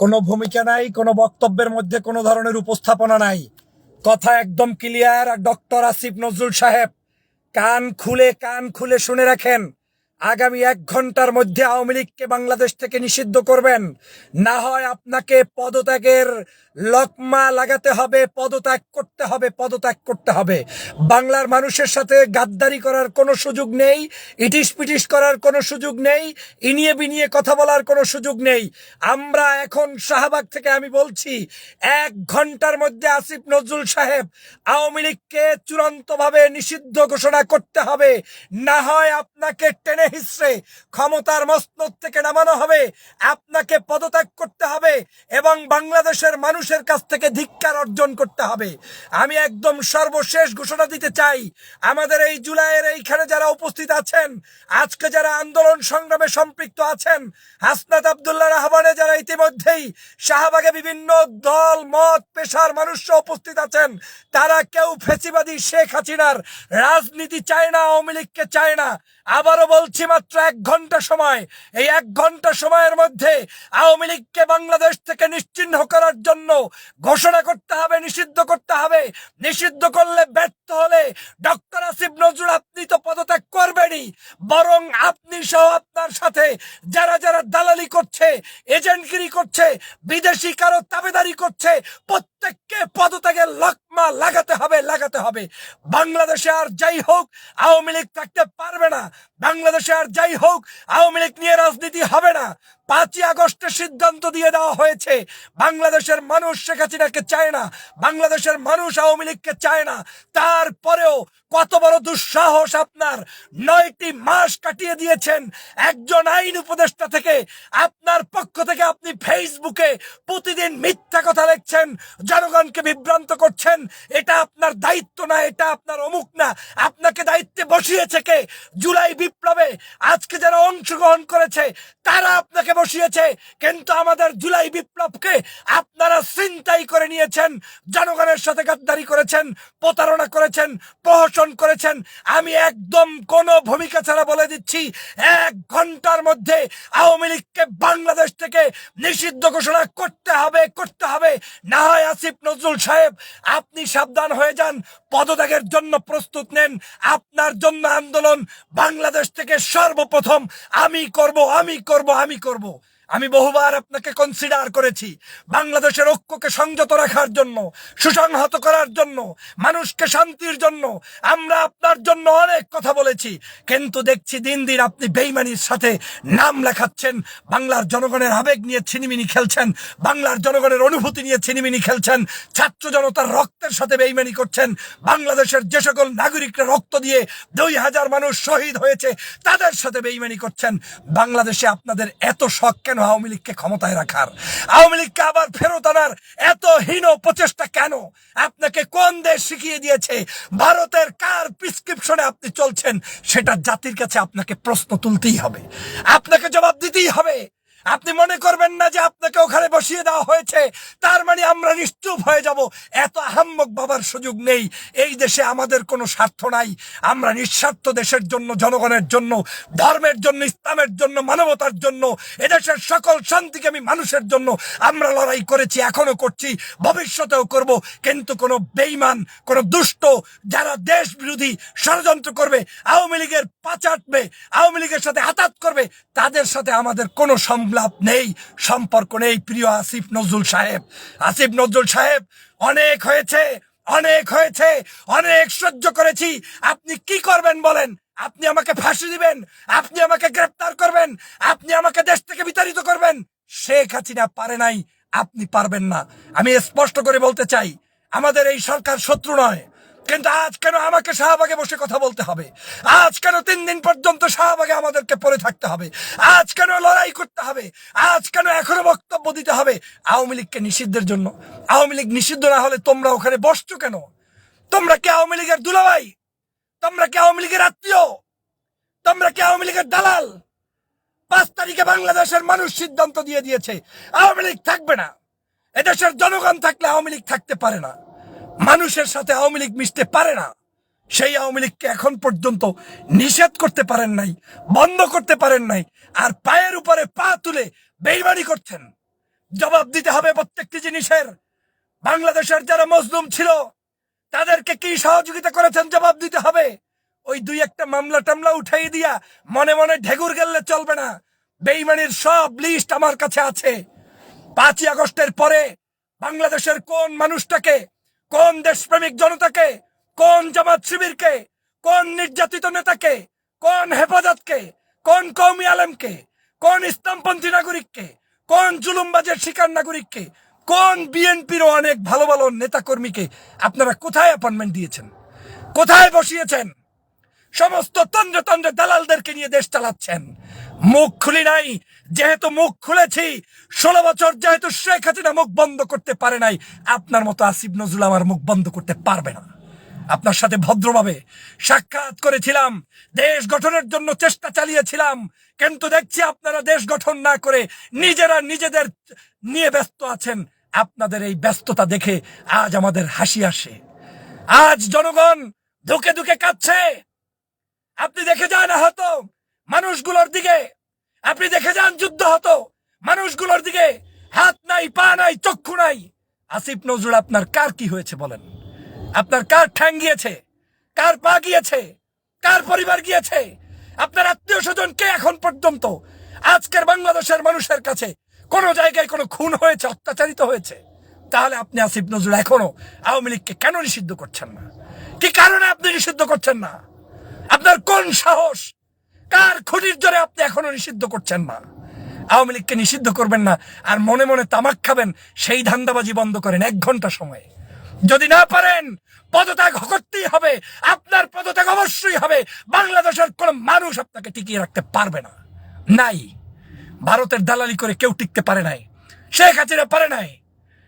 কোনো ভূমিকা নাই, কোনো বক্তব্যের মধ্যে কোনো ধরনের উপস্থাপনা নাই। কথা একদম ক্লিয়ার আর ডক্টর আসিফ নজরুল সাহেব, কান খুলে কান খুলে শুনে রাখেন। আগামী এক ঘণ্টার মধ্যে আওয়ামী লীগকে বাংলাদেশ থেকে নিষিদ্ধ করবেন। না হয় আপনাকে পদত্যাগের লকমা লাগাতে হবে, পদত্যাগ করতে হবে, পদত্যাগ করতে হবে। বাংলার মানুষের সাথে গাদ্দারি করার কোনো সুযোগ নেই, ইটিস পিটিস করার কোনো সুযোগ নেই, ইনিয়ে বিনিয়ে কথা বলার কোনো সুযোগ নেই। আমরা এখন শাহবাগ থেকে আমি বলছি, এক ঘণ্টার মধ্যে আসিফ নজরুল সাহেব আওয়ামী লীগকে চূড়ান্তভাবে নিষিদ্ধ ঘোষণা করতে হবে। না হয় আপনাকে টেনে হিসড়ে ক্ষমতার মসনদ থেকে নামানো হবে। আপনাকে পদত্যাগ করতে হবে এবং বাংলাদেশের মানুষের কাছ থেকে ধিক্কার অর্জন করতে হবে। আমি একদম সর্বশেষ ঘোষণা দিতে চাই, আমাদের এই জুলাইয়ের এইখানে যারা উপস্থিত আছেন, আজকে যারা আন্দোলন সংগ্রামে সম্পৃক্ত আছেন, হাসনাত আবদুল্লাহ রহমানে যারা ইতিমধ্যেই শাহবাগে বিভিন্ন দল, মত, পেশার মানুষরা উপস্থিত আছেন, তারা কেউ ফেসিবাদী শেখ হাসিনার রাজনীতি চায় না, আওয়ামী লীগকে চায় না। আবারও বলছি মাত্র এক ঘণ্টা সময়। এই এক ঘণ্টা সময়ের মধ্যে আওয়ামী লীগকে বাংলাদেশ থেকে নিশ্চিহ্ন করার জন্য ঘোষণা করতে হবে, নিষিদ্ধ করতে হবে। নিষিদ্ধ করলে ব্যর্থ হলে ডক্টর আসিফ নজরুল আপনি তো পদত্যাগ করবেনই। বরং আপনি সহ আপনার সাথে যারা যারা দালালি করছে, এজেন্টগিরি করছে, বিদেশি কারও তাবেদারি করছে প্রত্যেককে পদত্যাগে লকমা লাগাতে হবে লাগাতে হবে। বাংলাদেশে আর যাই হোক, আওয়ামী লীগ থাকতে পারবে না। বাংলাদেশে আর যাই হোক, আওয়ামী লীগ নিয়ে রাজনীতি হবে না। পাঁচই আগস্টের সিদ্ধান্ত দিয়ে দেওয়া হয়েছে, বাংলাদেশের মানুষ শেখ হাসিনাকে চায় না, বাংলাদেশের মানুষ আওয়ামী লীগকে চায় না। তারপরেও কত বড় দুঃসাহস আপনার। নয়টি মাস কাটিয়ে দিয়েছেন একজন আইন উপদেষ্টা থেকে। আপনার পক্ষ থেকে আপনি ফেসবুকে প্রতিদিন মিথ্যা কথা লিখছেন, জনগণকে বিভ্রান্ত করছেন। এটা আপনার দায়িত্ব না, এটা আপনার অমুক না। আপনাকে দায়িত্বে বসিয়েছে কে? জুলাই বিপ্লবে। আজকে যারা অংশগ্রহণ করেছে, তারা আপনাকে বসিয়েছে, কিন্তু আমাদের জুলাই বিপ্লবকে আপনারা চিন্তাই করে নিয়েছেন, জনগণের সাথে গাদ্দারি করেছেন, প্রতারণা করেছেন, প্রহসন করেছেন। আমি একদম কোনো ভূমিকা ছাড়া বলে দিচ্ছি, এক ঘণ্টার মধ্যে আওয়ামী লীগকে বাংলাদেশ থেকে নিষিদ্ধ ঘোষণা করতে হবে করতে হবে। না হয় আসিফ নজরুল সাহেব, আপনি সাবধান হয়ে যান, পদত্যাগের জন্য প্রস্তুত নেন, আপনার জন্য আন্দোলন বাংলাদেশ থেকে সর্বপ্রথম। আমি করব আমি করব আমি করব। আমি বহুবার আপনাকে কনসিডার করেছি। বাংলাদেশের ঐক্যকে সংযত রাখার জন্য, সুসংহত করার জন্য, মানুষকে শান্তির জন্য আমরা আপনার জন্য অনেক কথা বলেছি। কিন্তু দেখছি দিন দিন আপনি বেইমানির সাথে নাম লেখাচ্ছেন, বাংলার জনগণের আবেগ নিয়ে ছিনিমিনি খেলছেন, বাংলার জনগণের অনুভূতি নিয়ে ছিনিমিনি খেলছেন, ছাত্র জনতার রক্তের সাথে বেইমানি করছেন, বাংলাদেশের যে সকল নাগরিকরা রক্ত দিয়ে দুই হাজার মানুষ শহীদ হয়েছে, তাদের সাথে বেইমানি করছেন। বাংলাদেশে আপনাদের এত শখ কেন আওয়ামী লীগকে ক্ষমতায় রাখার? আওয়ামী লীগকে আবার ফেরত আনার এত হীন প্রচেষ্টা কেন? আপনাকে কোন দেশ শিখিয়ে দিয়েছে? ভারতের কার প্রিসক্রিপশনে আপনি চলছেন? সেটা জাতির কাছে আপনাকে প্রশ্ন তুলতেই হবে। আপনাকে জবাব দিতেই হবে। আপনি মনে করবেন না যে আপনাকে ওখানে বসিয়ে দেওয়া হয়েছে। তার মানে আমরা নিশ্চুপ হয়ে যাব। এত আহাম্মক বাবার সুযোগ নেই। এই দেশে আমাদের কোনো স্বার্থ নাই। আমরা নিঃস্বার্থ দেশের জন্য, জনগণের জন্য, ধর্মের জন্য, ইসলামের জন্য, মানবতার জন্য, এদেশের সকল শান্তিকে আমি মানুষের জন্য আমরা লড়াই করেছি, এখনও করছি, ভবিষ্যতেও করব। কিন্তু কোনো বেইমান কোনো দুষ্ট যারা দেশ বিরোধী ষড়যন্ত্র করবে, আওয়ামী লীগের পাচাটবে আওয়ামী লীগের সাথে হাতাত করবে, তাদের সাথে আমাদের কোনো সংলাপ নেই, সম্পর্ক নেই, প্রিয় আসিফ নজরুল সাহেব। আসিফ নজরুল সাহেব, অনেক হয়েছে অনেক হয়েছে, অনেক সহ্য করেছি। আপনি কি করবেন বলেন? আপনি আমাকে ফাঁসি দিবেন, আপনি আমাকে গ্রেপ্তার করবেন, আপনি আমাকে দেশ থেকে বিতাড়িত করবেন। শেখ হাসিনা পারে নাই, আপনি পারবেন না। আমি স্পষ্ট করে বলতে চাই, আমাদের এই সরকার শত্রু নয়। কিন্তু আজ কেন আমাকে শাহবাগে বসে কথা বলতে হবে? আজ কেন তিন দিন পর্যন্ত শাহবাগে আমাদেরকে পড়ে থাকতে হবে? আজ কেন লড়াই করতে হবে? আজ কেন এখনও বক্তব্য দিতে হবে? আওয়ামী লীগকে নিষিদ্ধের জন্য। আওয়ামী লীগ নিষিদ্ধ না হলে তোমরা ওখানে বসছো কেন? তোমরা কি আওয়ামী লীগের দুলাভাই? তোমরা কি আওয়ামী লীগের আত্মীয়? তোমরা কি আওয়ামী লীগের দালাল? পাঁচ তারিখে বাংলাদেশের মানুষ সিদ্ধান্ত দিয়ে দিয়েছে, আওয়ামী লীগ থাকবে না। এদেশের জনগণ থাকলে আওয়ামী লীগ থাকতে পারে না। মানুষের সাথে আওয়ামী লীগ মিশতে পারে না। সেই আওয়ামী লীগকে এখন পর্যন্ত নিষেধ করতে পারেন নাই, বন্ধ করতে পারেন নাই, আর পায়ের উপরে পা তুলে বেইমানি করছেন। জবাব দিতে হবে প্রত্যেকটি জিনিসের। বাংলাদেশের যারা মজলুম ছিল, তাদেরকে কি সহযোগিতা করেছেন জবাব দিতে হবে। ওই দুই একটা মামলা টামলা উঠাই দিয়া মনে মনে ঢেগুর গেললে চলবে না। বেইমানির সব লিস্ট আমার কাছে আছে। পাঁচই আগস্টের পরে বাংলাদেশের কোন মানুষটাকে কোন দেশপ্রেমিক জনতাকে, কোন জামাত শিবিরকে, কোন নির্যাতিত নেতাকে, কোন হেফাজতকে, কোন কৌমি আলমকে, কোন ইসলামপন্থী নাগরিককে, কোন জুলুমবাজের শিকার নাগরিককে, কোন বিএনপির অনেক ভালো ভালো নেতাকর্মীকে আপনারা কোথায় অ্যাপয়েন্টমেন্ট দিয়েছেন? কোথায় বসিয়েছেন? সমস্ত তন্দ্র তন্দ্র দালালদেরকে নিয়ে দেশ চালাচ্ছেন। মুখ খুলি নাই। যেহেতু মুখ খুলেছি, ষোলো বছর যেহেতু শেখ হাসিনা মুখ বন্ধ করতে পারে নাই, আপনার মতো আসিফ নজরুল আমার মুখ বন্ধ করতে পারবে না। আপনার সাথে ভদ্রভাবে সাক্ষাৎ করেছিলাম, দেশ গঠনের জন্য চেষ্টা চালিয়েছিলাম, কিন্তু দেখছি আপনারা দেশ গঠন না করে নিজেরা নিজেদের নিয়ে ব্যস্ত আছেন। আপনাদের এই ব্যস্ততা দেখে আজ আমাদের হাসি আসে। আজ জনগণ ধুকে ধুকে কাঁদছে। আপনি দেখে যান আহত। মানুষগুলোর দিকে। আপনি দেখে যান, যুদ্ধ হতো। মানুষগুলোর দিকে হাত নাই, পা নাই, চক্ষু নাই। আসিফ নজরুল, আপনার কার কি হয়েছে বলেন? আপনার কার ঠ্যাং গিয়েছে? কার পা গিয়েছে? কার পরিবার গিয়েছে? আপনার আত্মীয় স্বজন কে এখন পর্যন্ত? আজকের বাংলাদেশের মানুষের কাছে কোনো জায়গায় কোনো খুন হয়েছে, অত্যাচারিত হয়েছে? তাহলে আপনি আসিফ নজরুল এখনও আওয়ামী লীগকে কেন নিষিদ্ধ করছেন না? কি কারণে আপনি নিষিদ্ধ করছেন না? আপনার কোন সাহস কার খুঁটির জোরে আপনি এখনও নিষিদ্ধ করছেন না? আওয়ামী লীগকে নিষিদ্ধ করবেন না, আর মনে মনে তামাক খাবেন, সেই ধান্দাবাজি বন্ধ করেন এক ঘণ্টা সময়। যদি না পারেন, পদত্যাগ করতেই হবে, আপনার পদত্যাগ অবশ্যই হবে, বাংলাদেশের কোন মানুষ আপনাকে টিকিয়ে রাখতে পারবে না। নাই, ভারতের দালালি করে কেউ টিকতে পারে নাই, শেখ হাসিনা পারে নাই।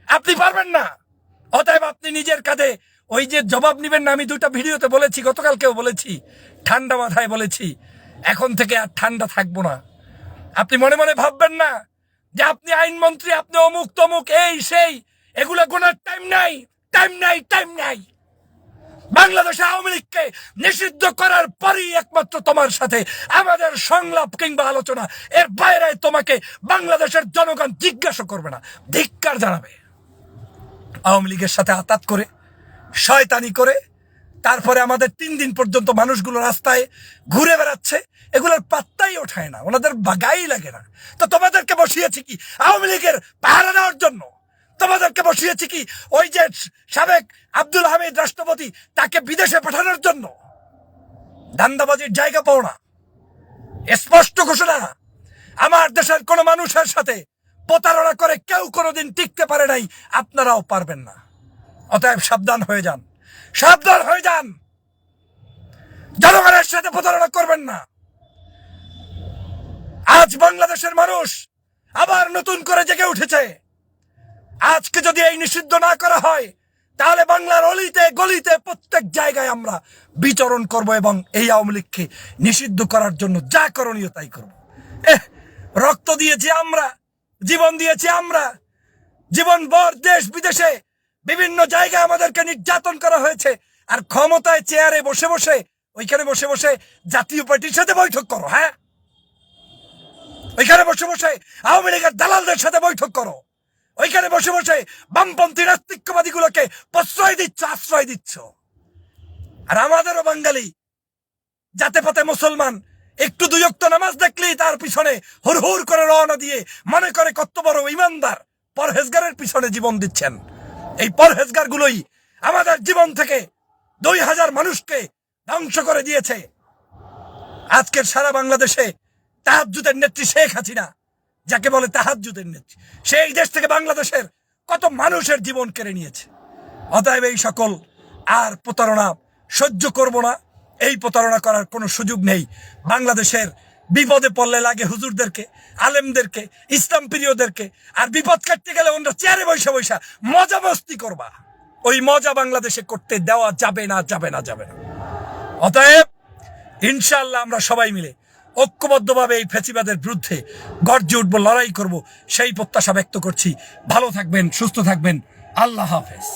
আপনি পারবেন না। অতএব আপনি নিজের কাঁধে ওই যে জবাব নিবেন না, আমি দুটা ভিডিওতে বলেছি, গতকালকেও বলেছি, ঠান্ডা মাথায় বলেছি এখন থেকে আর ঠান্ডা থাকব না। আপনি মনে মনে ভাববেন না যে আপনি আইনমন্ত্রী, আপনি অমুক তমুক, এই, সেই, এগুলো গোনার টাইম নাই টাইম নাই টাইম নাই। বাংলাদেশে আওয়ামী লীগকে নিষিদ্ধ করার পরই একমাত্র তোমার সাথে আমাদের সংলাপ কিংবা আলোচনা। এর বাইরে তোমাকে বাংলাদেশের জনগণ জিজ্ঞাসা করবে না, ধিক্কার জানাবে। আওয়ামী লীগের সাথে আতাত করে, শয়তানি করে তারপরে আমাদের তিন দিন পর্যন্ত মানুষগুলো রাস্তায় ঘুরে বেড়াচ্ছে, এগুলোর পাত্তাই ওঠায় না, ওনাদের বাগাই লাগে না। তো তোমাদেরকে বসিয়েছি কি আওয়ামী লীগের পাহারা দেওয়ার জন্য? তোমাদেরকে বসিয়েছি কি ওই যে সাবেক আব্দুল হামিদ রাষ্ট্রপতি তাকে বিদেশে পাঠানোর জন্য? ধান্দাবাজির জায়গা পাও না। স্পষ্ট ঘোষণা, আমার দেশের কোন মানুষের সাথে প্রতারণা করে কেউ কোনোদিন টিকতে পারে নাই, আপনারাও পারবেন না। অতএব সাবধান হয়ে যান। সাবধান হয়ে যান। জনগণের সাথে প্রতারণা করবেন না। আজ বাংলাদেশের মানুষ আবার নতুন করে জেগে উঠেছে। আজকে যদি এই নিষিদ্ধ না করা হয়, তাহলে বাংলার অলিতে গলিতে প্রত্যেক জায়গায় আমরা বিচরণ করব এবং এই আওয়ামী লীগকে নিষিদ্ধ করার জন্য যা করণীয় তাই করব। এহ, রক্ত দিয়েছি আমরা, জীবন দিয়েছি আমরা। জীবন ভর দেশ বিদেশে বিভিন্ন জায়গায় আমাদেরকে নির্যাতন করা হয়েছে। আর ক্ষমতায় চেয়ারে বসে বসে, ওইখানে বসে বসে জাতীয় পার্টির সাথে বৈঠক করো হ্যাঁ? ওইখানে বসে বসে আওয়ামী লীগের দালালদের সাথে বৈঠক করো। ওইখানে বসে বসে বামপন্থী নাস্তিক্যবাদী গুলোকে প্রশ্রয় দিচ্ছ, আশ্রয় দিচ্ছ। আর আমাদেরও বাঙালি, জাতে পাতে মুসলমান, একটু দুই অক্ত নামাজ দেখলেই তার পিছনে হুর হুর করে রওনা দিয়ে মনে করে কত বড় ইমানদার, পরহেজগারের পিছনে জীবন দিচ্ছেন। এই পরহেজগার গুলোই আমাদের জীবন থেকে দুই হাজার মানুষকে ধ্বংস করে দিয়েছে। আজকের সারা বাংলাদেশে তাহাজুদের নেত্রী শেখ হাসিনা, যাকে বলে তাহাজুদের নেত্রী, সেই দেশ থেকে বাংলাদেশের কত মানুষের জীবন কেড়ে নিয়েছে। অতএব এই সকল আর প্রতারণা সহ্য করব না, এই প্রতারণা করার কোনো সুযোগ নেই। বাংলাদেশের বিপদে পড়লে লাগে হুজুরদেরকে, আলেমদেরকে, ইসলাম প্রিয়দেরকে। আর বিপদ কাটতে গেলে ওনারা চেয়ারে বৈশা বৈশা মজা মস্তি করবা। ওই মজা বাংলাদেশে করতে দেওয়া যাবে না যাবে না যাবে না। অতএব ইনশাল্লাহ আমরা সবাই মিলে ঐক্যবদ্ধভাবে এই ফেসিবাদের বিরুদ্ধে গর্জে উঠবো, লড়াই করব, সেই প্রত্যাশা ব্যক্ত করছি। ভালো থাকবেন, সুস্থ থাকবেন। আল্লাহ হাফেজ।